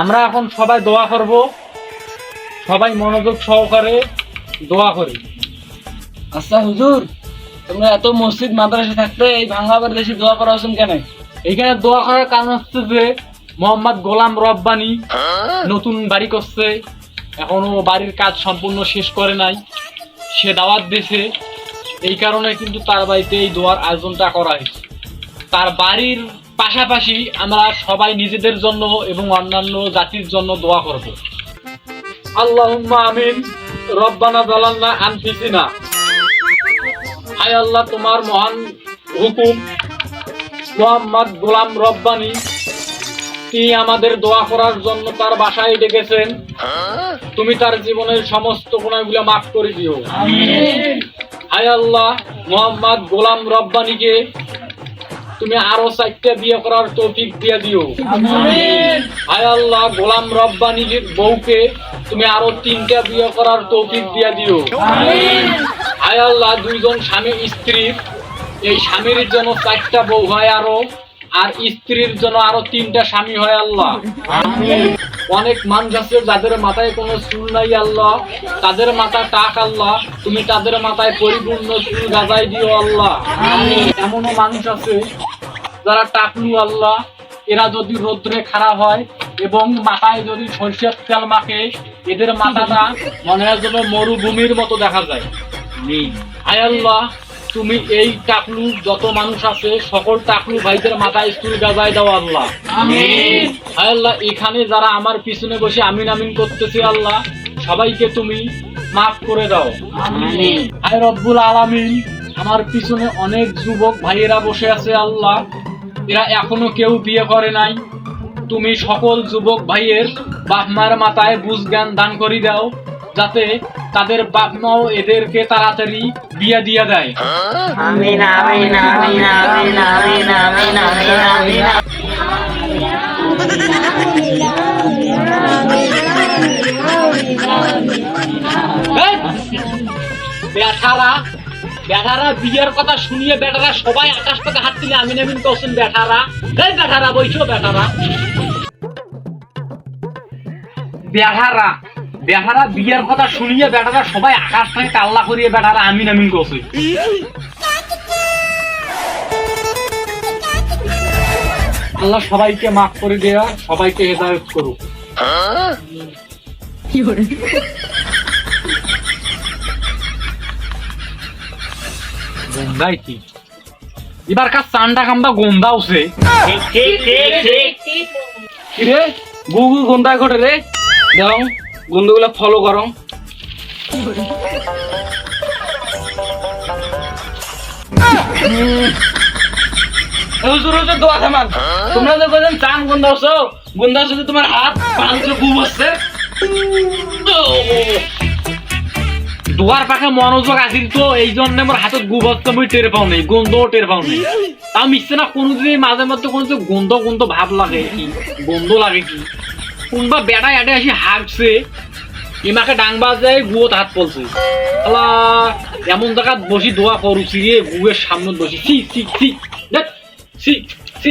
আমরা এখন সবাই দোয়া করব। সবাই মনোযোগ সহকারে দোয়া করি। আচ্ছা হুজুর তোমরা এত মসজিদ মাদ্রাসা থাকতে এই ভাঙ্গাবার দেশে দোয়া করা হচ্ছেন কেন? এইখানে দোয়া করার কারণ হচ্ছে যে মোহাম্মদ গোলাম রব্বানি নতুন বাড়ি করছে এখনও বাড়ির কাজ সম্পূর্ণ শেষ করে নাই। সে দাওয়াত দিছে এই কারণে কিন্তু তার বাড়িতে এই দোয়ার আয়োজনটা করা হয়েছে। তার বাড়ির পাশাপাশি আমরা সবাই নিজেদের জন্য এবং অন্যান্য জাতির জন্য দোয়া করব। আল্লাহুম্মা আমিন রব্বানা জালান্না আনফিসিনা। হায় আল্লাহ তোমার মহান হুকুম। মোহাম্মদ গোলাম রব্বানি তিনি আমাদের দোয়া করার জন্য তার বাসায় ডেকেছেন। তুমি তার জীবনের সমস্ত গুণাগুলো মাফ করে দিও। হায় আল্লাহ মোহাম্মদ গোলাম রব্বানিকে তুমি আরও চারটা বিয়ে করার তৌফিক দিয়ে দিও। হায় আল্লাহ গোলাম রব্বানির বউকে তুমি আরও তিনটা বিয়ে করার তৌফিক দিয়ে দিও। হায় আল্লাহ দুইজন স্বামী স্ত্রী এই স্বামীর জন্য চারটা বউ হয় আরও আর স্ত্রীর জন্য আরও তিনটা স্বামী হয় আল্লাহ। অনেক মানুষ আছে যাদের মাথায় কোনো চুল নাই আল্লাহ তাদের মাথা টাক আল্লাহ তুমি তাদের মাথায় পরিপূর্ণ চুল গাজাই দিও আল্লাহ। এমনও মানুষ আছে যারা টাকলু আল্লাহ এরা যদি রোদ্রে খারাপ হয় এবং মাথায় যদি সরষের তেল মাখে এদের মাথাটা মনে হয় যেন মরুভূমির মতো দেখা যায়। হায় আল্লাহ তুমি এই টাকলু যত মানুষ আছে সকল টাকলু ভাইদের মাথায় চুল গাজায় দাও আল্লাহ। হায় আল্লাহ এখানে যারা আমার পিছনে বসে আমিন আমিন করতেছে আল্লাহ সবাইকে তুমি মাফ করে দাও। হায় রব্বুল আলামিন আমার পিছনে অনেক যুবক ভাইয়েরা বসে আছে আল্লাহ। এরা এখনও কেউ বিয়ে করে নাই তুমি সকল যুবক ভাইয়ের বাপ মার মাথায় বুঝ জ্ঞান দান করি দাও যাতে তাদের বাপ মাও এদেরকে তাড়াতাড়ি বিয়ে দিয়ে দেয় আমিন আমিন আমিন আমিন আমিন আমিন আমিন আমিন এই! বেঠারা বেঠারা বিয়ের কথা শুনিয়ে বেটারা সবাই আকাশ থেকে হাত তুলে আমিন আমিন করছেন বেঠারা। এই বেঠারা বইছো বেঠারা। বেঠারা বেঠারা বিয়ের কথা শুনিয়ে বেটারা সবাই আকাশ থেকে কাল্লা করিয়ে বেটারা আমিন আমিন করছে আল্লাহ সবাইকে মাফ করে দেয়া সবাইকে হেদায়ত করুক। গন্ধাই কি এবার কাজ চান্ডা কামটা গন্ধা ঠিক ঠিক কিরে গুগু গন্ধায় ঘটে রে। দাও গন্ধগুলো ফলো করো। তোমরা যে বলেন চান গন্ধাওছো গন্ধাওছো তোমার হাত পাঁচশো গু বসছে। দুয়ার পাখে মনোযোগ আছিল তো এই জন্য আমার হাতত গুবত্ত আমি টের পাও নেই গন্ধও টের পাও নেই। তাও মিশছে না কোনোদিন এই মাঝে মধ্যে কোনো গন্ধ গন্ধ ভাব লাগে কি, গন্ধ লাগে কি। কোনবা বেড়া এডে আসি হাঁকছে ইমাকে ডাং বাজায় গুয়ত হাত পলছে। আলা এমন জায়গাত বসি দোয়া করুছি রে গুয়ের সামনে বসি সি সি সি সি সি